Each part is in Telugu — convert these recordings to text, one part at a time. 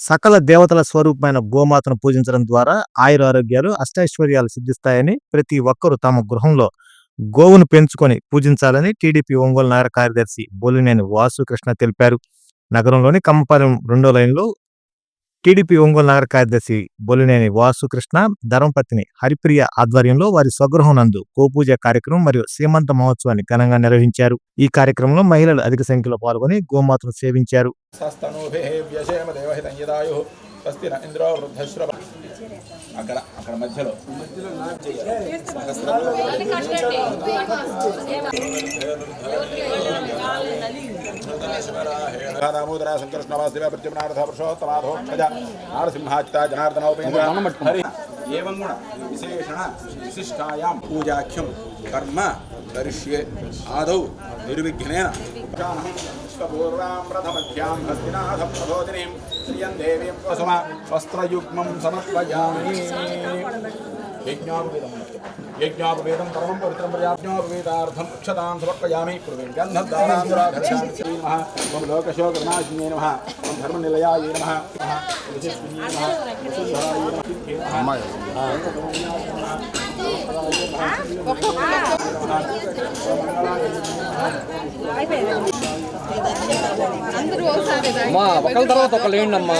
సకల దేవతల స్వరూపమైన గోమాతను పూజించడం ద్వారా ఆయురారోగ్యాలు అష్టైశ్వర్యాలు సిద్ధిస్తాయని ప్రతి ఒక్కరూ తమ గృహంలో గోవును పెంచుకొని పూజించాలని టీడీపీ ఒంగోలు నగర కార్యదర్శి బోలినేని వాసుకృష్ణ తెలిపారు. నగరంలోని కమ్మపాలెం రెండో లైన్లో టీడీపీ ఒంగోలు నగర కార్యదర్శి బొలినేని వాసుకృష్ణ ధర్మపత్ని హరిప్రియ ఆధ్వర్యంలో వారి స్వగృహం నందు గోపూజ కార్యక్రమం మరియు సీమంత మహోత్సవాన్ని ఘనంగా నిర్వహించారు. ఈ కార్యక్రమంలో మహిళలు అధిక సంఖ్యలో పాల్గొని గోమాతను సేవించారు. స్వస్తి వృద్ధశ్రవ అక్కడ అక్కడ మధ్యలో दामोदरा शङ्करष्णवासदेव प्रत्युम्नार्थ पुरुषोत्तमाधोक्षजा नारसिंहाच्युता जनार्दनोपेन्द्र हरि एवं गुण विशेषण विशिष्टायां पूजाख्यं कर्म करिष्ये आदौ निर्विघ्नेन विश्वपूर्वां प्रथमध्यां हस्तिनाथप्रबोधिनीं श्रियं देवीं वसुमा वस्त्रयुग्मं समर्पयामि यज्ञानुविधं యజ్ఞాపవేదం పరమం పవిత్రం ప్రజాజ్ఞాపవేదార్థం అక్షతాం సమర్పయామి. గంధం గంధద్దారాంధ్రాధర్యామి నమః నమ లోకశోకనాశిన్యే నమః. ధర్మనిలయాయ నమః. అమ్మా ఒకళ్ళ తర్వాత ఒకళ్ళు ఏంటి అమ్మా?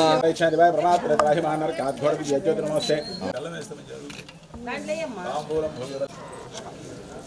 ప్రమాత్ర రాహిమానర్ కాధ్వర విద్యోతి నమస్తే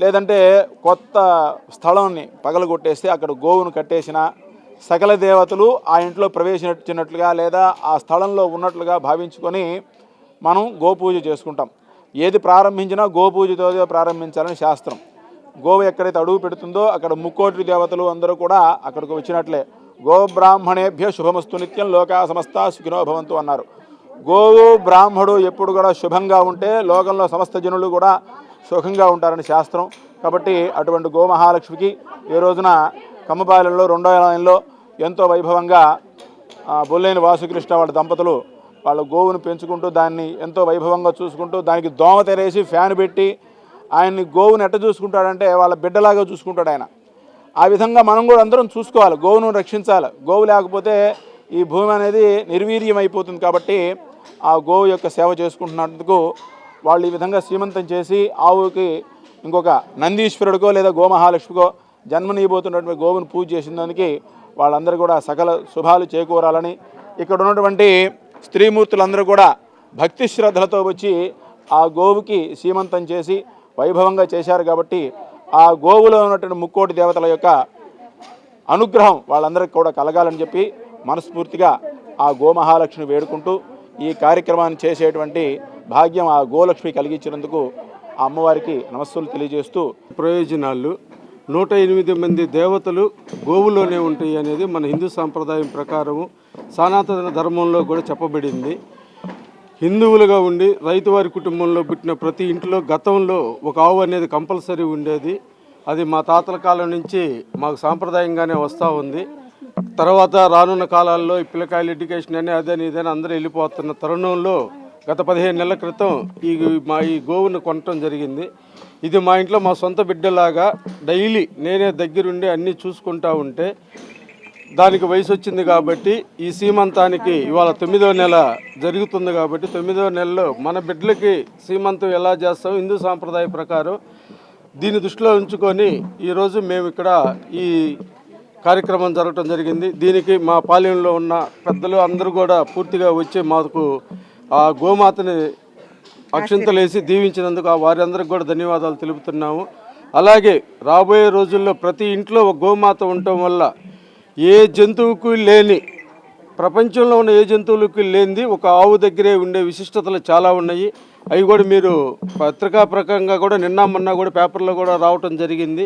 లేదంటే కొత్త స్థలాన్ని పగలగొట్టేస్తే అక్కడ గోవును కట్టేసిన సకల దేవతలు ఆ ఇంట్లో ప్రవేశించినట్లుగా లేదా ఆ స్థలంలో ఉన్నట్లుగా భావించుకొని మనం గోపూజ చేసుకుంటాం. ఏది ప్రారంభించినా గోపూజతో ప్రారంభించాలని శాస్త్రం. గోవు ఎక్కడైతే అడుగు పెడుతుందో అక్కడ ముక్కోటి దేవతలు అందరూ కూడా అక్కడికి వచ్చినట్లే. గో బ్రాహ్మణేభ్య శుభమస్తు నిత్యం లోకా సమస్త సుఖినో భవంతు అన్నారు. గోవు బ్రాహ్మడు ఎప్పుడు కూడా శుభంగా ఉంటే లోకంలో సమస్త జనులు కూడా సుఖంగా ఉంటారని శాస్త్రం. కాబట్టి అటువంటి గో మహాలక్ష్మికి ఈ రోజున కమ్మపాలెంలో రెండో లైన్లో ఎంతో వైభవంగా ఆ, బొల్లేని వాసుకృష్ణ వాళ్ళ దంపతులు వాళ్ళ గోవును పెంచుకుంటూ దాన్ని ఎంతో వైభవంగా చూసుకుంటూ దానికి దోమ తెరేసి ఫ్యాన్ పెట్టి ఆయన్ని గోవును ఎట్ట చూసుకుంటాడంటే వాళ్ళ బిడ్డలాగా చూసుకుంటాడు ఆయన. ఆ విధంగా మనం కూడా అందరం చూసుకోవాలి గోవును రక్షించాలి. గోవు లేకపోతే ఈ భూమి అనేది నిర్వీర్యం అయిపోతుంది కాబట్టి ఆ గోవు యొక్క సేవ చేసుకుంటున్నందుకు వాళ్ళు ఈ విధంగా శ్రీమంతం చేసి ఆవుకి ఇంకొక నందీశ్వరుడికో లేదా గోమహాలక్ష్మికో జన్మనీయబోతున్నటువంటి గోవును పూజ చేసిన దానికి వాళ్ళందరూ కూడా సకల శుభాలు చేకూరాలని ఇక్కడ ఉన్నటువంటి స్త్రీమూర్తులందరూ కూడా భక్తి శ్రద్ధలతో వచ్చి ఆ గోవుకి సీమంతం చేసి వైభవంగా చేశారు కాబట్టి ఆ గోవులో ఉన్నటువంటి ముక్కోటి దేవతల యొక్క అనుగ్రహం వాళ్ళందరికీ కూడా కలగాలని చెప్పి మనస్ఫూర్తిగా ఆ గోమహాలక్ష్మి వేడుకుంటూ ఈ కార్యక్రమాన్ని చేసేటువంటి భాగ్యం ఆ గోలక్ష్మి కలిగించినందుకు ఆ అమ్మవారికి నమస్సులు తెలియజేస్తూ ప్రయోజనాలు. నూట ఎనిమిది మంది దేవతలు గోవులోనే ఉంటాయి అనేది మన హిందూ సాంప్రదాయం ప్రకారము సనాతన ధర్మంలో కూడా చెప్పబడింది. హిందువులుగా ఉండి రైతువారి కుటుంబంలో పుట్టిన ప్రతి ఇంట్లో గతంలో ఒక ఆవు అనేది కంపల్సరీ ఉండేది. అది మా తాతల కాలం నుంచి మాకు సాంప్రదాయంగానే వస్తూ ఉంది. తర్వాత రానున్న కాలాల్లో ఈ పిల్లకాయల ఎడ్యుకేషన్ అని అదని ఇదని అందరూ వెళ్ళిపోతున్న తరుణంలో గత పదిహేను నెలల క్రితం ఈ మా ఈ గోవును కొనటం జరిగింది. ఇది మా ఇంట్లో మా సొంత బిడ్డలాగా డైలీ నేనే దగ్గరుండి అన్నీ చూసుకుంటా ఉంటే దానికి వయసు వచ్చింది కాబట్టి ఈ సీమంతానికి ఇవాళ తొమ్మిదో నెల జరుగుతుంది కాబట్టి తొమ్మిదో నెలలో మన బిడ్డలకి సీమంతం ఎలా చేస్తాం హిందూ సాంప్రదాయ ప్రకారం దీన్ని దృష్టిలో ఉంచుకొని ఈరోజు మేము ఇక్కడ ఈ కార్యక్రమం జరగటం జరిగింది. దీనికి మా పాలెంలో ఉన్న పెద్దలు అందరూ కూడా పూర్తిగా వచ్చి మాకు ఆ గోమాతని అక్షింతలేసి దీవించినందుకు ఆ వారందరికి కూడా ధన్యవాదాలు తెలుపుతున్నాము. అలాగే రాబోయే రోజుల్లో ప్రతి ఇంట్లో ఒక గోమాత ఉండటం వల్ల ఏ జంతువుకు లేని ప్రపంచంలో ఉన్న ఏ జంతువులకు లేనిది ఒక ఆవు దగ్గరే ఉండే విశిష్టతలు చాలా ఉన్నాయి. అవి కూడా మీరు పత్రికా ప్రకంగా కూడా నిన్న మొన్న కూడా పేపర్లో కూడా రావటం జరిగింది.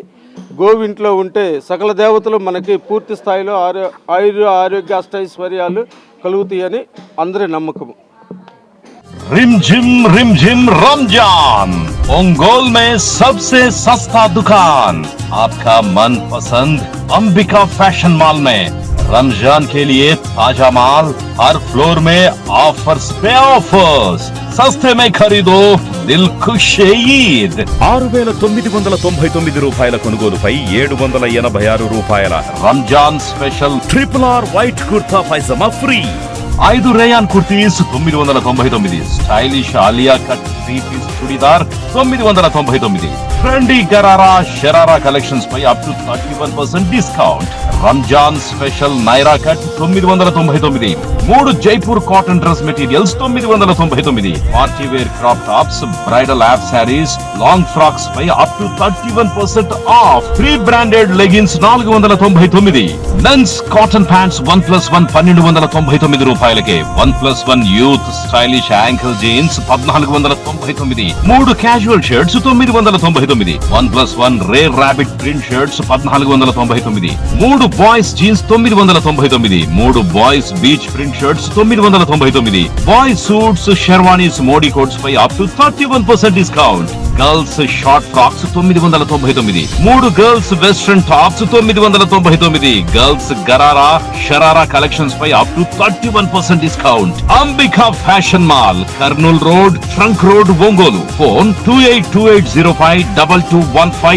గోవింట్లో ఉంటే సకల దేవతలు మనకి పూర్తి స్థాయిలో ఆరో ఆయుర్ ఆరోగ్య అష్టైశ్వర్యాలు కలుగుతాయని అందరి నమ్మకము. रिम झिम रिम झिम रमजान ओंगोल में सबसे सस्ता दुकान आपका मन पसंद अंबिका फैशन मॉल में रमजान के लिए ताजा माल हर फ्लोर में ऑफर्स पे ऑफर्स सस्ते में खरीदो दिल खुश ईद ఆరు వేల తొమ్మిది వందల తొంభై తొమ్మిది రూపాయల కొనుగోలుపై ఏడు వందల ఎనభై ఆరు రూపాయల Ramzan special triple R white kurta pyjama free ఐదు రేయాన్ కుర్తీస్ తొమ్మిది వందల తొంభై తొమ్మిది. Stylish Aaliya cut three piece churidar తొమ్మిది వందల తొంభై తొమ్మిది. Trendy gharara sharara collections pi up to thirty one percent discount Ramzan special Naira cut తొమ్మిది వందల తొంభై తొమ్మిది. మూడు జైపూర్ కాటన్ డ్రెస్ మెటీరియల్స్ తొమ్మిది వందల తొంభై తొమ్మిది. Party wear crop tops bridal app saris long frocks pi up to thirty one percent off pre branded leggings నాలుగు వందల తొంభై తొమ్మిది. Men's cotton pants one plus one పన్నెండు వందల తొంభై తొమ్మిది రూపాయలకే. One plus one youth stylish ankle jeans పద్నాలుగు వందల తొంభై తొమ్మిది. మూడు క్యాజువల్ షర్ట్స్ తొమ్మిది వందల తొంభై తొమ్మిది. One plus one Rare Rabbit print shirts పద్నాలుగు వందల తొంభై తొమ్మిది. మూడు బాయ్స్ జీన్స్ తొమ్మిది వందల తొంభై తొమ్మిది. మూడు బాయ్స్ బీచ్ ప్రింట్ షర్ట్స్ తొమ్మిది వందల తొంభై తొమ్మిది. Boys suits sherwanis Modi coats pi up to thirty one percent discount girls short frocks తొమ్మిది వందల తొంభై తొమ్మిది. మూడు గర్ల్స్ వెస్ట్రన్ టాప్స్ తొమ్మిది వందల తొంభై తొమ్మిది. Girls gharara sharara collections pi up to thirty one percent discount Ambika fashion mall Kurnool road trunk road Ongole phone two eight two eight zero five double two one five